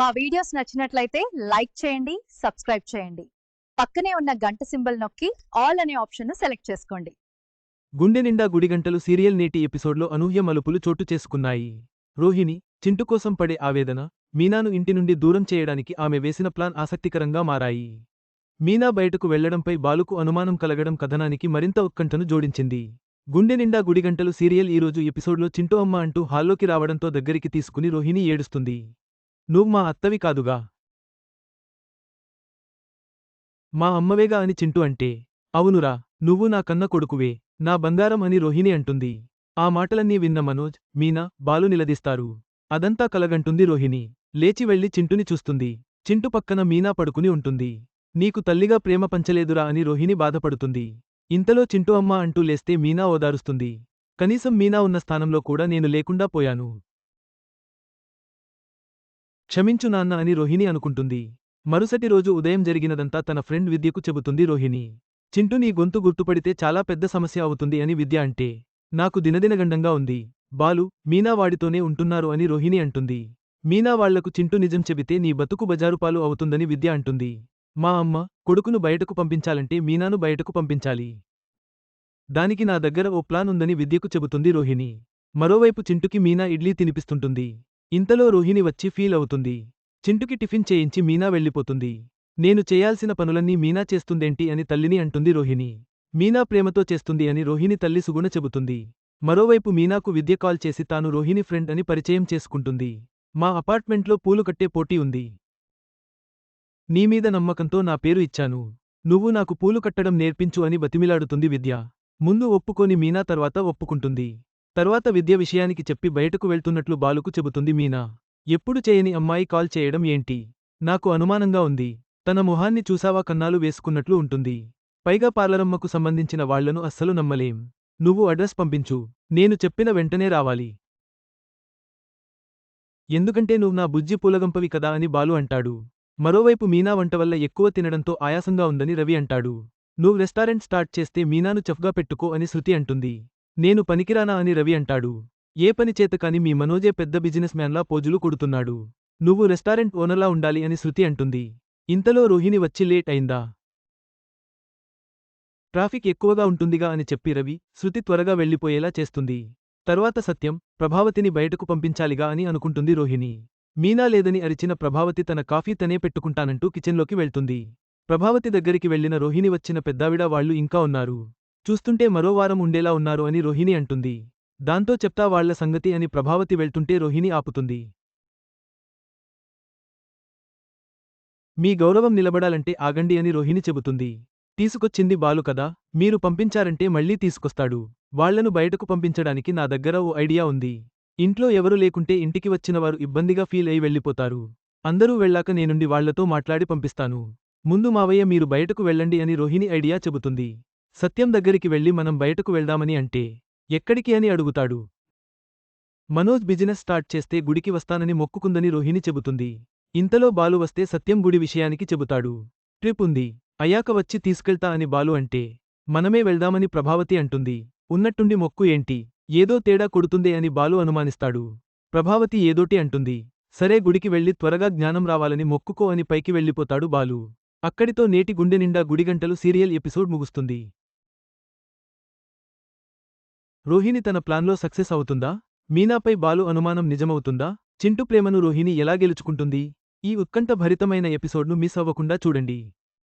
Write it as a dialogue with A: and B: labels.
A: మా వీడియోస్ నచ్చినట్లయితే లైక్ చేయండి సబ్స్క్రైబ్ చేయండి. పక్కనే ఉన్న గంట సింబల్ నొక్కి ఆల్ అనే ఆప్షన్ను సెలెక్ట్ చేసుకోండి.
B: గుండె నిండా గుడిగంటలు సీరియల్ నేటి ఎపిసోడ్లో అనూహ్య మలుపులు చోటు చేసుకున్నాయి. రోహిణి చింటు కోసం పడే ఆవేదన మీనాను ఇంటి నుండి దూరం చేయడానికి ఆమె వేసిన ప్లాన్ ఆసక్తికరంగా మారాయి. మీనా బయటకు వెళ్ళడంపై బాలుకు అనుమానం కలగడం కథనానికి మరింత ఉత్కంఠను జోడించింది. గుండె నిండా గుడిగంటలు సీరియల్ ఈరోజు ఎపిసోడ్లో చింటూ అమ్మ అంటూ హాల్లోకి రావడంతో దగ్గరికి తీసుకుని రోహిణి ఏడుస్తుంది. నువ్వు మా అత్తవి కాదుగా. మా అమ్మవేగా అని చింటూ అంటే అవునురా నువ్వు నా కన్న కొడుకువే నా బంగారం అని రోహిణి అంటుంది. ఆ మాటలన్నీ విన్న మనోజ్ మీనా బాలు నిలదీస్తారు. అదంతా కలగంటుంది రోహిణి. లేచి వెళ్ళి చింటుని చూస్తుంది. చింటు పక్కన మీనా పడుకుని ఉంటుంది. నీకు తల్లిగా ప్రేమ పంచలేదురా అని రోహిణి బాధపడుతుంది. ఇంతలో చింటు అమ్మ అంటూ లేస్తే మీనా ఓదారుస్తుంది. కనీసం మీనా ఉన్న స్థానంలో కూడా నేను లేకుండా పోయాను. క్షమించు నాన్న అని రోహిణి అనుకుంటుంది. మరుసటి రోజు ఉదయం జరిగినదంతా తన ఫ్రెండ్ విద్యకు చెబుతుంది రోహిణి. చింటు నీ గొంతు గుర్తుపడితే చాలా పెద్ద సమస్య అవుతుంది అని విద్య అంటే. నాకు దినదినగండంగా ఉంది. బాలు మీనా వాడితోనే ఉంటున్నారు అని రోహిణి అంటుంది. మీనా వాళ్ళకు చింటు నిజం చెబితే నీ బతుకు బజారుపాలు అవుతుందని విద్య అంటుంది. మా అమ్మ కొడుకును బయటకు పంపించాలంటే మీనాను బయటకు పంపించాలి. దానికి నా దగ్గర ఓ ప్లాన్ ఉందని విద్యకు చెబుతుంది రోహిణి. మరోవైపు చింటుకి మీనా ఇడ్లీ తినిపిస్తుంటుంది. ఇంతలో రోహిణి వచ్చి ఫీల్ అవుతుంది. చింటుకి టిఫిన్ చేయించి మీనా వెళ్ళిపోతుంది. నేను చేయాల్సిన పనులన్నీ మీనా చేస్తుందేంటి అని తల్లిని అంటుంది రోహిణి. మీనా ప్రేమతో చేస్తుంది అని రోహిణి తల్లి సుగుణ చెబుతుంది. మరోవైపు మీనాకు విద్య కాల్ చేసి తాను రోహిణి ఫ్రెండ్ అని పరిచయం చేసుకుంటుంది. మా అపార్ట్మెంట్లో పూలు కట్టే పోటీ ఉంది. నీమీద నమ్మకంతో నా పేరు ఇచ్చాను. నువ్వు నాకు పూలు కట్టడం నేర్పించు అని బతిమిలాడుతుంది విద్య. ముందు ఒప్పుకోని మీనా తర్వాత ఒప్పుకుంటుంది. తర్వాత విద్య విషయానికి చెప్పి బయటకు వెళ్తున్నట్లు బాలుకు చెబుతుంది మీనా. ఎప్పుడు చేయని అమ్మాయి కాల్ చేయడం ఏంటి? నాకు అనుమానంగా ఉంది. తన మొహాన్ని చూసావా కన్నాలు వేసుకున్నట్లు ఉంటుంది. పైగా పార్లరమ్మకు సంబంధించిన వాళ్ళను అస్సలు నమ్మలేం. నువ్వు అడ్రస్ పంపించు. నేను చెప్పిన వెంటనే రావాలి. ఎందుకంటే నువ్వు నా బుజ్జి పూలగంపవి కదా అని బాలు అంటాడు. మరోవైపు మీనా వంట వల్ల ఎక్కువ తినడంతో ఆయాసంగా ఉందని రవి అంటాడు. నువ్వు రెస్టారెంట్ స్టార్ట్ చేస్తే మీనాను చెఫ్గా పెట్టుకో అని శృతి అంటుంది. నేను పనికిరానా అని రవి అంటాడు. ఏ పని చేతకాని మీ మనోజే పెద్ద బిజినెస్ మ్యాన్లా పోజులు కొడుతున్నాడు. నువ్వు రెస్టారెంట్ ఓనర్లా ఉండాలి అని శృతి అంటుంది. ఇంతలో రోహిణి వచ్చి లేట్ అయిందా? ట్రాఫిక్ ఎక్కువగా ఉంటుందిగా అని చెప్పి రవి శృతి త్వరగా వెళ్ళిపోయేలా చేస్తుంది. తర్వాత సత్యం ప్రభావతిని బయటకు పంపించాలిగా అని అనుకుంటుంది రోహిణి. మీనా లేదని అరిచిన ప్రభావతి తన కాఫీ తనే పెట్టుకుంటానంటూ కిచెన్లోకి వెళ్తుంది. ప్రభావతి దగ్గరికి వెళ్ళిన రోహిణి వచ్చిన పెద్దావిడ వాళ్ళు ఇంకా ఉన్నారు. చూస్తుంటే మరో వారం ఉండేలా ఉన్నారు అని రోహిణి అంటుంది. దాంతో చెప్తా వాళ్ళ సంగతి అని ప్రభావతి వెళ్తుంటే రోహిణి ఆపుతుంది. మీ గౌరవం నిలబడాలంటే ఆగండి అని రోహిణి చెబుతుంది. తీసుకొచ్చింది బాలు కదా మీరు పంపించారంటే మళ్ళీ తీసుకొస్తాడు. వాళ్ళను బయటకు పంపించడానికి నా దగ్గర ఓ ఐడియా ఉంది. ఇంట్లో ఎవరు లేకుంటే ఇంటికి వచ్చినవారు ఇబ్బందిగా ఫీల్ అయి వెళ్ళిపోతారు. అందరూ వెళ్ళాక నేనుండి వాళ్ళతో మాట్లాడి పంపిస్తాను. ముందు మావయ్య మీరు బయటకు వెళ్ళండి అని రోహిణి ఐడియా చెబుతుంది. సత్యం దగ్గరికి వెళ్ళి మనం బయటకు వెళ్దామని అంటే ఎక్కడికి అని అడుగుతాడు. మనోజ్ బిజినెస్ స్టార్ట్ చేస్తే గుడికి వస్తానని మొక్కుకుందని రోహిణి చెబుతుంది. ఇంతలో బాలు వస్తే సత్యం గుడి విషయానికి చెబుతాడు. ట్రిప్ ఉంది. అయాక వచ్చి తీసుకెళ్తా అని బాలు అంటే మనమే వెళ్దామని ప్రభావతి అంటుంది. ఉన్నట్టుండి మొక్కు ఏంటి? ఏదో తేడా కొడుతుందే అని బాలు అనుమానిస్తాడు. ప్రభావతి ఏదోటి అంటుంది. సరే గుడికి వెళ్ళి త్వరగా జ్ఞానం రావాలని మొక్కుకో అని పైకి వెళ్ళిపోతాడు బాలు. అక్కడితో నేటి గుండె నిండా గుడిగంటలు సీరియల్ ఎపిసోడ్ ముగుస్తుంది. రోహిణి తన ప్లాన్లో సక్సెస్ అవుతుందా? మీనాపై బాలు అనుమానం నిజమవుతుందా? చింటు ప్రేమను రోహిణి ఎలా గెలుచుకుంటుంది? ఈ ఉత్కంఠభరితమైన ఎపిసోడ్ను మిస్ అవ్వకుండా చూడండి.